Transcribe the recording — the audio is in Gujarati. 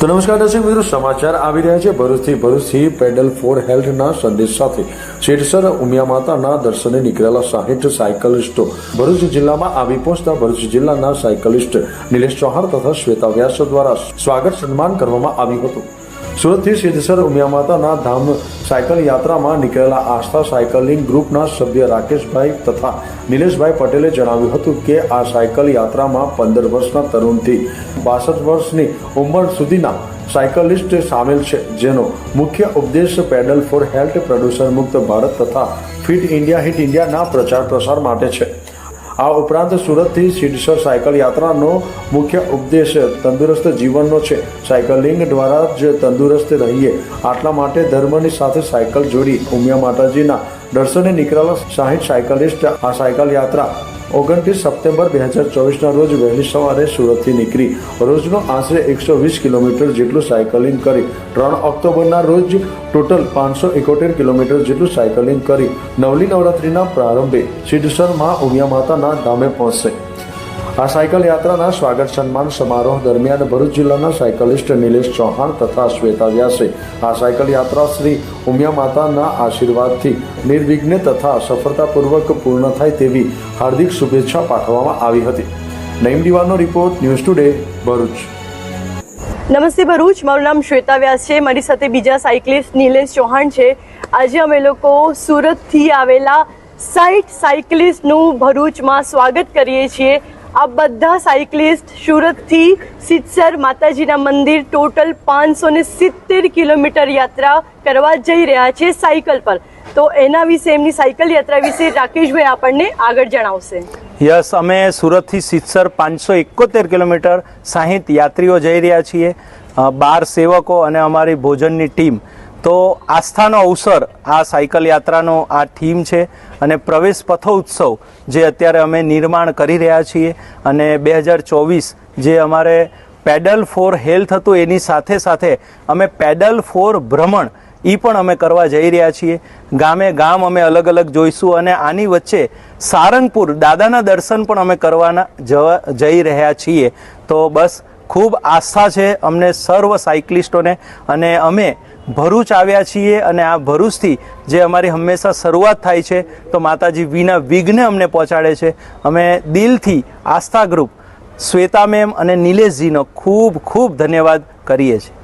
તો નમસ્કાર દર્શક મિત્રો, સમાચાર આવી રહ્યા છે ભરૂચથી. ભરૂચથી પેડલ ફોર હેલ્થના સંદેશ સાથે શેઠસર ઉમિયા માતાના દર્શને નીકળેલા સાહીઠ સાયકલિસ્ટો. ભરૂચ જિલ્લામાં આવી પહોંચતા ભરૂચ જિલ્લાના સાયકલિસ્ટ નિલેશ ચૌહાણ તથા શ્વેતા વ્યાસ દ્વારા સ્વાગત સન્માન કરવામાં આવ્યું હતું. સુરતથી સિદ્ધસર ઉમિયા માતાના ધામ સાયકલ યાત્રામાં નીકળેલા આસ્થા સાયકલિંગ ગ્રુપના સભ્ય રાકેશભાઈ તથા નિલેશભાઈ પટેલે જણાવ્યું હતું કે આ સાયકલ યાત્રામાં પંદર વર્ષના તરુણથી બાસઠ વર્ષની ઉંમર સુધીના સાયકલિસ્ટ સામેલ છે, જેનો મુખ્ય ઉપદેશ પેડલ ફોર હેલ્થ, પ્રદૂષણ મુક્ત ભારત તથા ફિટ ઇન્ડિયા, હિટ ઇન્ડિયાના પ્રચાર પ્રસાર માટે છે. આ ઉપરાંત સુરતથી સિડસર સાયકલ યાત્રાનો મુખ્ય ઉપદેશ તંદુરસ્ત જીવનનો છે. સાયકલિંગ દ્વારા જ તંદુરસ્ત રહીએ. આટલા માટે ધર્મની સાથે સાયકલ જોડી. ઉમિયા માતાજીના દર્શને નીકળેલા સાહીઠ સાયકલિસ્ટ આ સાયકલ યાત્રા ઓગણત્રીસ સપ્ટેમ્બર બે હજાર ચોવીસના રોજ વહેલી સવારે સુરતથી નીકળી. રોજનો આશરે એકસો વીસ કિલોમીટર જેટલું સાયકલિંગ કરી. ત્રણ ઓક્ટોબરના રોજ ટોટલ પાંચસો એકોતેર કિલોમીટર જેટલું સાયકલિંગ કરી. નવલી નવરાત્રિના પ્રારંભે સિદ્ધસરમાં ઉમિયા માતાના ધામે પહોંચશે. આ સાયકલ યાત્રાના સ્વાગત સન્માન સમારોહ દરમિયાન ભરૂચ જિલ્લાના સાયકલિસ્ટ નિલેશ ચૌહાણ તથા શ્વેતા વ્યાસે આ સાયકલ યાત્રા શ્રી ઉમિયા માતાના આશીર્વાદથી નિર્વિઘ્ન તથા સફળતાપૂર્વક પૂર્ણ થાય તેવી હાર્દિક શુભેચ્છા પાઠવવામાં આવી હતી. નઈમ દિવાનો રિપોર્ટ, ન્યૂઝ ટુડે, ભરૂચ. નમસ્તે ભરૂચ. મારું નામ શ્વેતા વ્યાસ છે. મારી સાથે બીજા સાયકલિસ્ટ નિલેશ ચૌહાણ છે. આજે અમે લોકો સુરતથી આવેલા સાઈઠ સાયકલિસ્ટનું ભરૂચમાં સ્વાગત કરીએ છીએ. આ બધા સાયકલિસ્ટ સુરતથી સિત્સર માતાજીના મંદિર ટોટલ પાંચસો ને સિત્તેર કિલોમીટર યાત્રા કરવા જઈ રહ્યા છે સાયકલ પર. તો એના વિશે, એમની સાયકલ યાત્રા વિશે રાકેશભાઈ આપણને આગળ જણાવશે. યસ, અમે સુરતથી સિત્સર પાંચસો એકોતેર કિલોમીટર સાહીઠ યાત્રીઓ જઈ રહ્યા છીએ. બાર સેવકો અને અમારી ભોજનની ટીમ તો આસ્થાનો અવસર, આ સાયકલ યાત્રાનો આ થીમ છે અને પ્રવેશ પથોત્સવ જે અત્યારે અમે નિર્માણ કરી રહ્યા છીએ અને બે હજાર ચોવીસ જે અમારે પેડલ ફોર હેલ્થ હતું એની સાથે સાથે અમે પેડલ ફોર ભ્રમણ એ પણ અમે કરવા જઈ રહ્યા છીએ. ગામે ગામ અમે અલગ અલગ જોઈશું અને આની વચ્ચે સારંગપુર દાદાના દર્શન પણ અમે કરવાના જઈ રહ્યા છીએ. તો બસ ખૂબ આસ્થા છે અમને સર્વ સાયકલિસ્ટોને અને અમે ભરૂચ આવ્યા છીએ અને આ ભરૂચથી જે અમારી હંમેશા શરૂઆત થાય છે, તો માતાજી વિના વિઘ્ને અમને પહોંચાડે છે. અમે દિલથી આસ્થા ગ્રુપ શ્વેતા મેમ અને નિલેશજીનો ખૂબ ખૂબ ધન્યવાદ કરીએ છીએ.